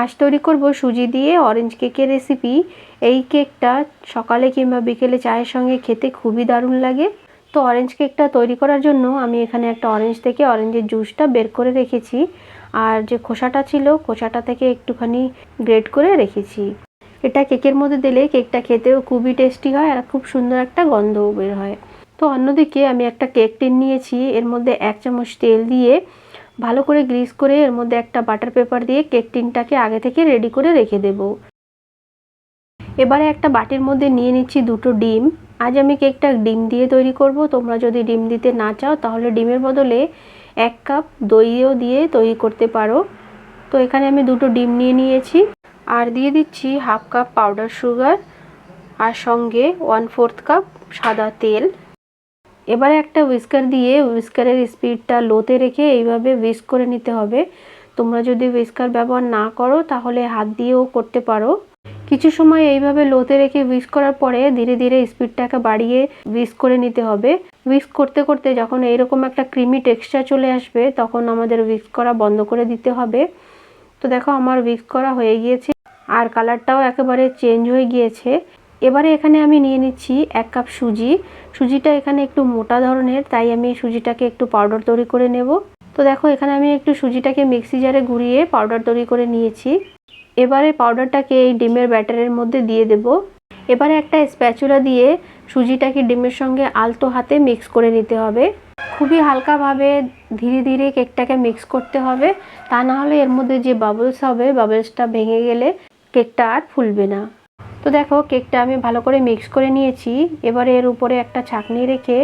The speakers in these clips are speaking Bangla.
আজ তৈরি করব, সুজি দিয়ে অরেঞ্জ কেকের রেসিপি এই কেকটা সকালে কিংবা বিকেলে চায়ের সঙ্গে খেতে খুবই দারুণ লাগে। তো অরেঞ্জ কেকটা তৈরি করার জন্য আমি এখানে একটা অরেঞ্জ থেকে অরেঞ্জের জুসটা বের করে রেখেছি। আর যে খোসাটা ছিল, খোসাটা থেকে একটুখানি গ্রেড করে রেখেছি। এটা কেকের মধ্যে দিলে কেকটা খেতেও খুবই টেস্টি হয় আর খুব সুন্দর একটা গন্ধও বের হয়। তো অন্যদিকে আমি একটা কেক টিন নিয়েছি, এর মধ্যে এক চামচ তেল দিয়ে ভালো করে গ্রিস করে এর মধ্যে একটা বাটার পেপার দিয়ে কেক টিনটাকে আগে থেকে রেডি করে রেখে দেব। এবারে একটা বাটির মধ্যে নিয়ে নিচ্ছি দুটো ডিম। আজ আমি কেকটা ডিম দিয়ে তৈরি করব। তোমরা যদি ডিম দিতে না চাও, তাহলে ডিমের বদলে এক কাপ দইও দিয়ে তৈরি করতে পারো। তো এখানে আমি দুটো ডিম নিয়ে নিয়েছি। আর দিয়ে দিচ্ছি হাফ কাপ পাউডার সুগার। আর সঙ্গে ওয়ান ফোর্থ কাপ সাদা তেল। এবারে একটা উইস্কার দিয়ে উইস্কারের স্পিডটা লোতে রেখে এইভাবে উইস্ক করে নিতে হবে। তোমরা যদি উইস্কার ব্যবহার না করো, তাহলে হাত দিয়েও করতে পারো। কিছু সময় এইভাবে লোতে রেখে উইস্ক করার পরে ধীরে ধীরে স্পিডটাকে বাড়িয়ে উইস্ক করে নিতে হবে। উইস্ক করতে করতে যখন এইরকম একটা ক্রিমি টেক্সচার চলে আসবে, তখন আমাদের উইস্ক করা বন্ধ করে দিতে হবে। তো দেখো আমার উইস্ক করা হয়ে গিয়েছে। আর কালারটাও একেবারে চেঞ্জ হয়ে গিয়েছে। এবারে এখানে আমি নিয়ে নিচ্ছি এক কাপ সুজি। সুজিটা এখানে একটু মোটা ধরনের, তাই আমি সুজিটাকে একটু পাউডার তৈরি করে নেব। তো দেখো, এখানে আমি একটু সুজিটাকে মিক্সি জারে ঘুরিয়ে পাউডার তৈরি করে নিয়েছি। এবারে পাউডারটাকে এই ডিমের ব্যাটারের মধ্যে দিয়ে দেব। এবারে একটা স্প্যাচুলা দিয়ে সুজিটাকে ডিমের সঙ্গে আলতো হাতে মিক্স করে নিতে হবে। খুবই হালকাভাবে ধীরে ধীরে কেকটাকে মিক্স করতে হবে। তা না হলে এর মধ্যে যে বাবলস হবে বাবলসটা ভেঙে গেলে কেকটা আর ফুলবে না। তো দেখো, কেকটা আমি ভালো করে মিক্স করে নিয়েছি। এবারে এর উপরে একটা ছাঁকনি রেখে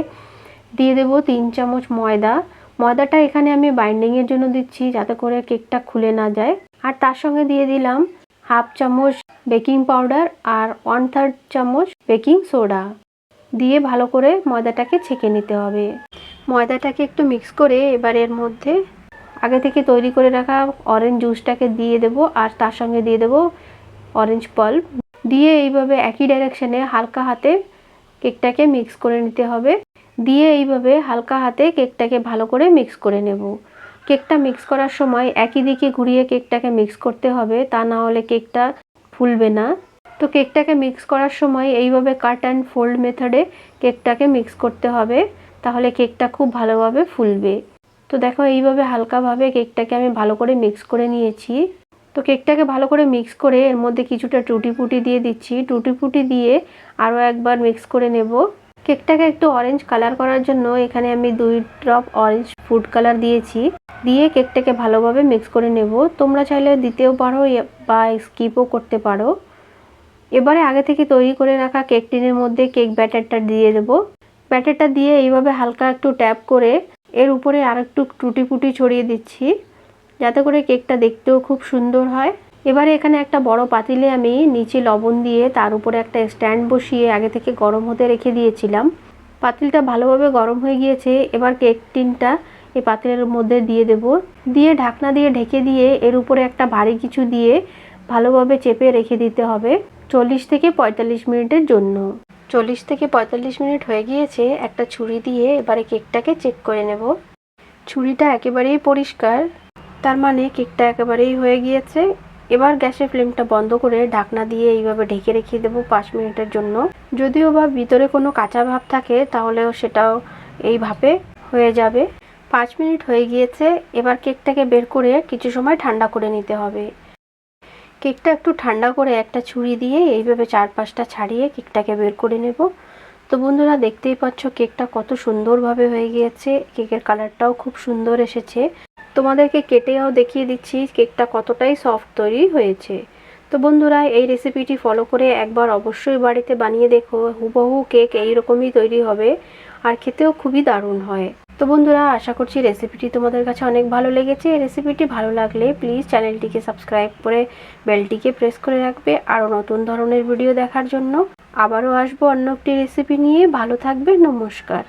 দিয়ে দেব তিন চামচ ময়দা। ময়দাটা এখানে আমি বাইন্ডিংয়ের জন্য দিচ্ছি যাতে করে কেকটা খুলে না যায়। আর তার সঙ্গে দিয়ে দিলাম হাফ চামচ বেকিং পাউডার আর ওয়ান থার্ড চামচ বেকিং সোডা দিয়ে ভালো করে ময়দাটাকে ছেঁকে নিতে হবে। ময়দাটাকে একটু মিক্স করে এবার এর মধ্যে আগে থেকে তৈরি করে রাখা অরেঞ্জ জুসটাকে দিয়ে দেব আর তার সঙ্গে দিয়ে দেব অরেঞ্জ পাল্প দিয়ে এইভাবে একই ডাইরেকশানে হালকা হাতে কেকটাকে মিক্স করে নিতে হবে। দিয়ে এইভাবে হালকা হাতে কেকটাকে ভালো করে মিক্স করে নেব। কেকটা মিক্স করার সময় একই দিকে ঘুরিয়ে কেকটাকে মিক্স করতে হবে, তা না হলে কেকটা ফুলবে না। তো কেকটাকে মিক্স করার সময় এইভাবে কাট অ্যান্ড ফোল্ড মেথডে কেকটাকে মিক্স করতে হবে, তাহলে কেকটা খুব ভালোভাবে ফুলবে। তো দেখো এইভাবে হালকাভাবে কেকটাকে আমি ভালো করে মিক্স করে নিয়েছি। তো কেকটাকে ভালো করে মিক্স করে এর মধ্যে কিছুটা টুটি ফুটি দিয়ে দিচ্ছি। টুটি ফুটি দিয়ে আরও একবার মিক্স করে নেব। কেকটাকে একটু অরেঞ্জ কালার করার জন্য এখানে আমি দুই ড্রপ অরেঞ্জ ফুড কালার দিয়েছি। দিয়ে কেকটাকে ভালোভাবে মিক্স করে নেব। তোমরা চাইলে দিতেও পারো বা স্কিপও করতে পারো। এবারে আগে থেকে তৈরি করে রাখা কেক টিনের মধ্যে কেক ব্যাটারটা দিয়ে দেব। ব্যাটারটা দিয়ে এইভাবে হালকা একটু ট্যাপ করে এর উপরে আর একটু টুটি ফুটি ছড়িয়ে দিচ্ছি। যাতে করে কেকটা দেখতেও খুব সুন্দর হয়। এবারে এখানে একটা বড় পাতিলে আমি নিচে লবণ দিয়ে তার উপরে একটা স্ট্যান্ড বসিয়ে আগে থেকে গরম হতে রেখে দিয়েছিলাম। পাতিলটা ভালোভাবে গরম হয়ে গিয়েছে। এবার কেক টিনটা এই পাতিলের মধ্যে দিয়ে দেব। দিয়ে ঢাকনা দিয়ে ঢেকে দিয়ে এর উপরে একটা ভারী কিছু দিয়ে ভালোভাবে চেপে রেখে দিতে হবে চল্লিশ থেকে পঁয়তাল্লিশ মিনিটের জন্য। চল্লিশ থেকে পঁয়তাল্লিশ মিনিট হয়ে গিয়েছে। একটা ছুরি দিয়ে এবারে কেকটাকে চেক করে নেব। ছুরিটা একেবারেই পরিষ্কার। তার মানে কেকটা একেবারেই হয়ে গিয়েছে। এবার গ্যাসের ফ্লেমটা বন্ধ করে ঢাকনা দিয়ে এইভাবে ঢেকে রেখে দেবো পাঁচ মিনিটের জন্য। যদিও বা ভিতরে কোনো কাঁচা ভাব থাকে, তাহলেও সেটাও এই ভাবে হয়ে যাবে। পাঁচ মিনিট হয়ে গিয়েছে, এবার কেকটাকে বের করে কিছু সময় ঠান্ডা করে নিতে হবে। কেকটা একটু ঠান্ডা করে একটা ছুরি দিয়ে এইভাবে চার পাঁচটা ছাড়িয়ে কেকটাকে বের করে নেব। তো বন্ধুরা, দেখতেই পাচ্ছ কেকটা কত সুন্দরভাবে হয়ে গিয়েছে। কেকের কালারটাও খুব সুন্দর এসেছে। তোমাদেরকে কেটেও দেখিয়ে দিচ্ছি কেকটা কতটাই সফট তৈরি হয়েছে। তো বন্ধুরা, এই রেসিপিটি ফলো করে একবার অবশ্যই বাড়িতে বানিয়ে দেখো, হুবহু কেক এইরকমই তৈরি হবে আর খেতেও খুবই দারুণ হয়। তো বন্ধুরা, আশা করছি রেসিপিটি তোমাদের কাছে অনেক ভালো লেগেছে। রেসিপিটি ভালো লাগলে প্লিজ চ্যানেলটিকে সাবস্ক্রাইব করে বেলটিকে প্রেস করে রাখবে আরও নতুন ধরনের ভিডিও দেখার জন্য। আবারও আসব অন্য একটি রেসিপি নিয়ে। ভালো থাকবে নমস্কার।